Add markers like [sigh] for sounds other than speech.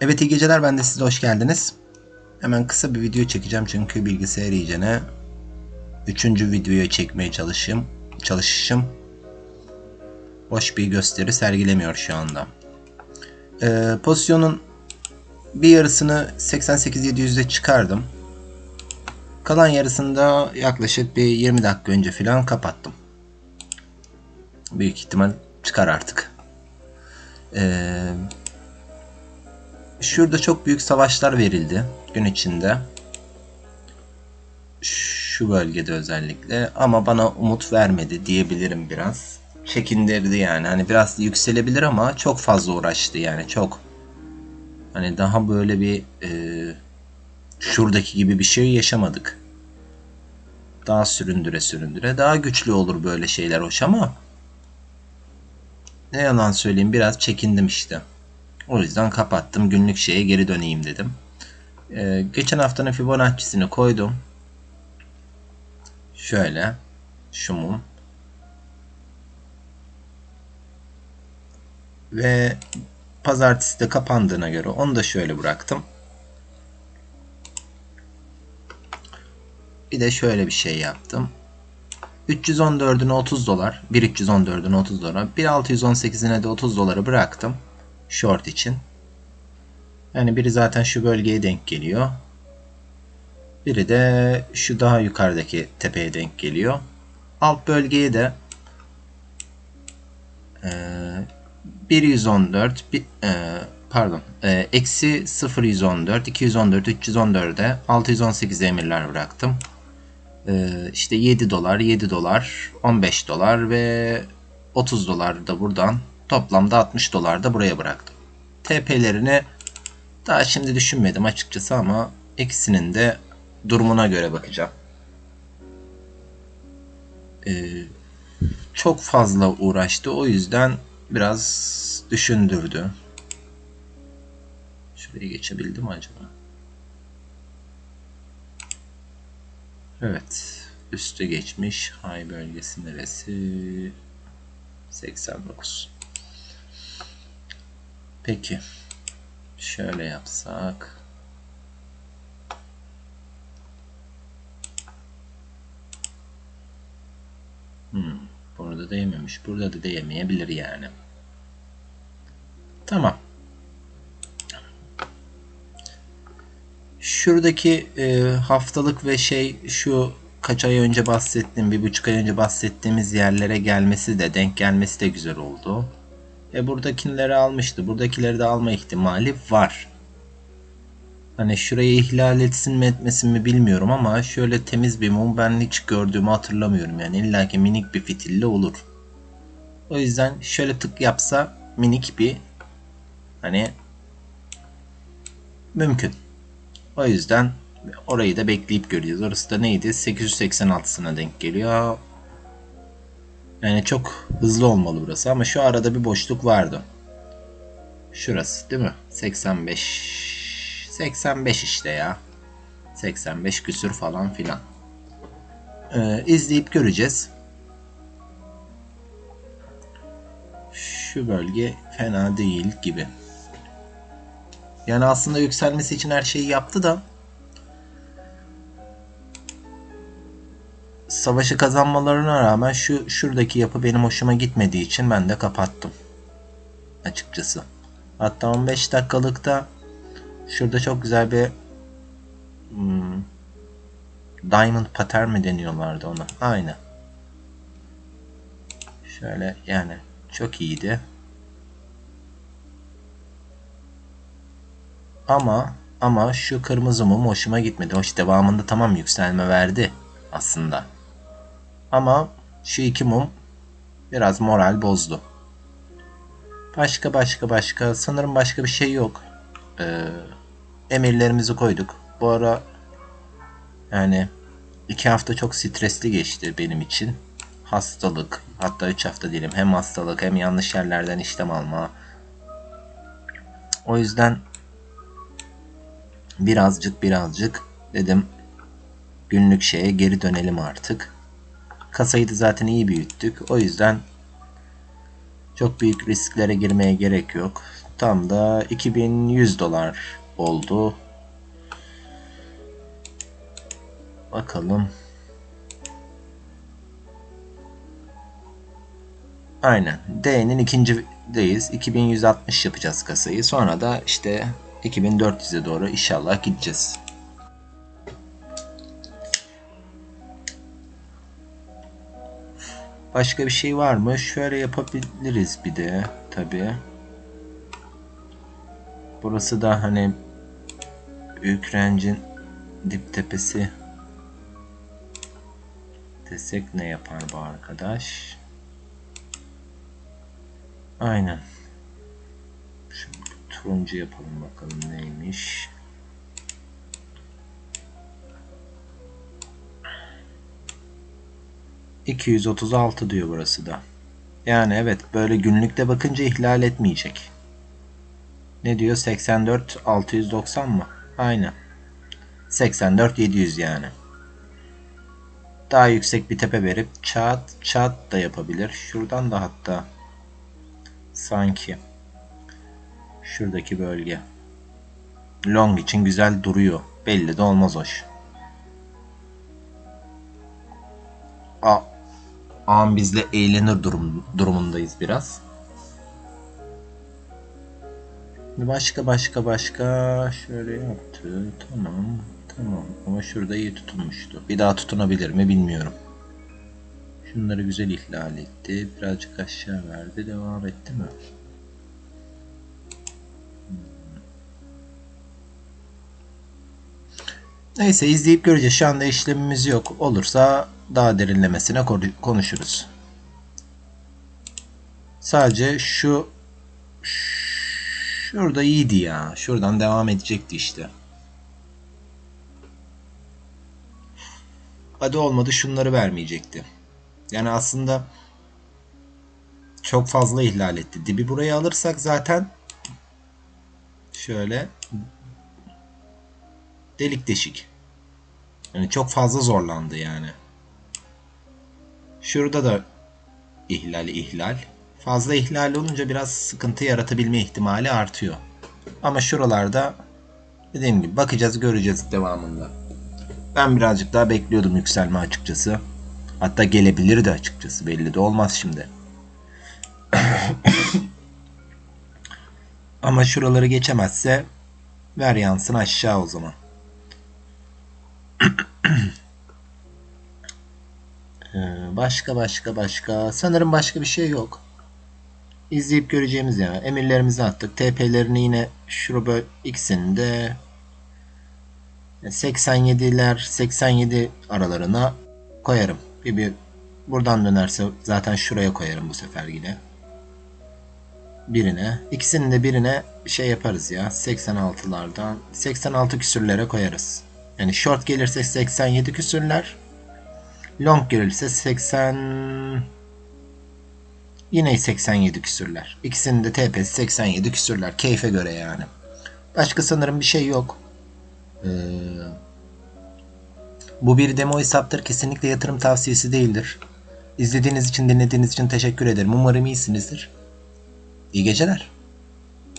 Evet iyi geceler ben de size hoş geldiniz. Hemen kısa bir video çekeceğim çünkü bilgisayar iyicene üçüncü videoyu çekmeye çalışayım. Çalışışım hoş bir gösteri sergilemiyor şu anda. Ee, pozisyonun bir yarısını 88-700'de çıkardım. Kalan yarısını da yaklaşık bir 20 dakika önce falan kapattım. Büyük ihtimal çıkar artık. Eee Şurada çok büyük savaşlar verildi gün içinde. Şu bölgede özellikle ama bana umut vermedi diyebilirim biraz. Çekindirdi yani. Hani biraz yükselebilir ama çok fazla uğraştı yani çok. Hani daha böyle bir e, şuradaki gibi bir şey yaşamadık. Daha süründüre süründüre daha güçlü olur böyle şeyler hoş ama ne yalan söyleyeyim biraz çekindim işte. O yüzden kapattım. Günlük şeye geri döneyim dedim. Ee, geçen haftanın Fibonacci'sini koydum. Şöyle. Şu mum. Ve pazartesi de kapandığına göre onu da şöyle bıraktım. Bir de şöyle bir şey yaptım. 314'üne 30 dolar. 1.314'üne 30 dolar. 1.618'ine de 30 doları bıraktım short için. Yani biri zaten şu bölgeye denk geliyor. Biri de şu daha yukarıdaki tepeye denk geliyor. Alt bölgeye de e, 114 bir, e, pardon e, eksi 014 214 314'e 618 emirler bıraktım. E, işte 7 dolar 7 dolar 15 dolar ve 30 dolar da buradan Toplamda 60 dolar da buraya bıraktım. TP'lerini daha şimdi düşünmedim açıkçası ama ikisinin de durumuna göre bakacağım. Ee, çok fazla uğraştı. O yüzden biraz düşündürdü. Şuraya geçebildim acaba? Evet. Üste geçmiş. High bölgesi neresi? 89. Peki. Şöyle yapsak. Hmm, burada değmemiş. Burada da değmeyebilir yani. Tamam. Şuradaki e, haftalık ve şey şu kaç ay önce bahsettiğim, bir buçuk ay önce bahsettiğimiz yerlere gelmesi de denk gelmesi de güzel oldu. E buradakileri almıştı. Buradakileri de alma ihtimali var. Hani şurayı ihlal etsin mi etmesin mi bilmiyorum ama şöyle temiz bir mum ben hiç gördüğümü hatırlamıyorum. Yani illaki minik bir fitilli olur. O yüzden şöyle tık yapsa minik bir hani mümkün. O yüzden orayı da bekleyip göreceğiz. Orası da neydi? 886'sına denk geliyor. Yani çok hızlı olmalı burası ama şu arada bir boşluk vardı. Şurası değil mi? 85 85 işte ya. 85 küsür falan filan. Ee, izleyip göreceğiz. Şu bölge fena değil gibi. Yani aslında yükselmesi için her şeyi yaptı da savaşı kazanmalarına rağmen şu şuradaki yapı benim hoşuma gitmediği için ben de kapattım. Açıkçası. Hatta 15 dakikalıkta şurada çok güzel bir hmm, diamond pattern mi deniyorlardı ona? Aynı. Şöyle yani çok iyiydi. Ama ama şu kırmızı mum hoşuma gitmedi. Hoş devamında tamam yükselme verdi aslında. Ama şu iki mum biraz moral bozdu. Başka başka başka sanırım başka bir şey yok. Ee, emirlerimizi koyduk. Bu ara yani iki hafta çok stresli geçti benim için. Hastalık hatta üç hafta diyelim hem hastalık hem yanlış yerlerden işlem alma. O yüzden birazcık birazcık dedim günlük şeye geri dönelim artık. Kasayı da zaten iyi büyüttük. O yüzden çok büyük risklere girmeye gerek yok. Tam da 2100 dolar oldu. Bakalım. Aynen. D'nin ikincideyiz. 2160 yapacağız kasayı. Sonra da işte 2400'e doğru inşallah gideceğiz. Başka bir şey var mı? Şöyle yapabiliriz bir de tabi. Burası da hani Büyük Rencin dip tepesi desek ne yapar bu arkadaş? Aynen. Şimdi turuncu yapalım bakalım neymiş. ...236 diyor burası da. Yani evet böyle günlükte bakınca ihlal etmeyecek. Ne diyor? 84 690 mı? Aynen. 84 700 yani. Daha yüksek bir tepe verip çat çat da yapabilir. Şuradan da hatta sanki şuradaki bölge long için güzel duruyor. Belli de olmaz hoş. A an bizle eğlenir durum, durumundayız biraz. Başka başka başka şöyle yaptı. Tamam. Tamam. Ama şurada iyi tutunmuştu. Bir daha tutunabilir mi bilmiyorum. Şunları güzel ihlal etti. Birazcık aşağı verdi. Devam etti mi? Neyse izleyip göreceğiz. Şu anda işlemimiz yok. Olursa daha derinlemesine konuşuruz. Sadece şu şurada iyiydi ya. Şuradan devam edecekti işte. Hadi olmadı şunları vermeyecekti. Yani aslında çok fazla ihlal etti. Dibi buraya alırsak zaten şöyle delik deşik. Yani çok fazla zorlandı yani. Şurada da ihlal ihlal. Fazla ihlal olunca biraz sıkıntı yaratabilme ihtimali artıyor. Ama şuralarda dediğim gibi bakacağız göreceğiz devamında. Ben birazcık daha bekliyordum yükselme açıkçası. Hatta gelebilir de açıkçası belli de olmaz şimdi. [coughs] Ama şuraları geçemezse ver yansın aşağı o zaman. [coughs] Ee, başka başka başka sanırım başka bir şey yok. İzleyip göreceğimiz ya. Emirlerimizi attık. TP'lerini yine şurada de 87'ler 87 aralarına koyarım. Bir, bir buradan dönerse zaten şuraya koyarım bu sefer yine. Birine. ikisini de birine şey yaparız ya. 86'lardan 86 küsürlere koyarız. Yani short gelirse 87 küsürler. Long gelirse 80 yine 87 küsürler. İkisinin de TP'si 87 küsürler. Keyfe göre yani. Başka sanırım bir şey yok. Ee, bu bir demo hesaptır. Kesinlikle yatırım tavsiyesi değildir. İzlediğiniz için, dinlediğiniz için teşekkür ederim. Umarım iyisinizdir. İyi geceler.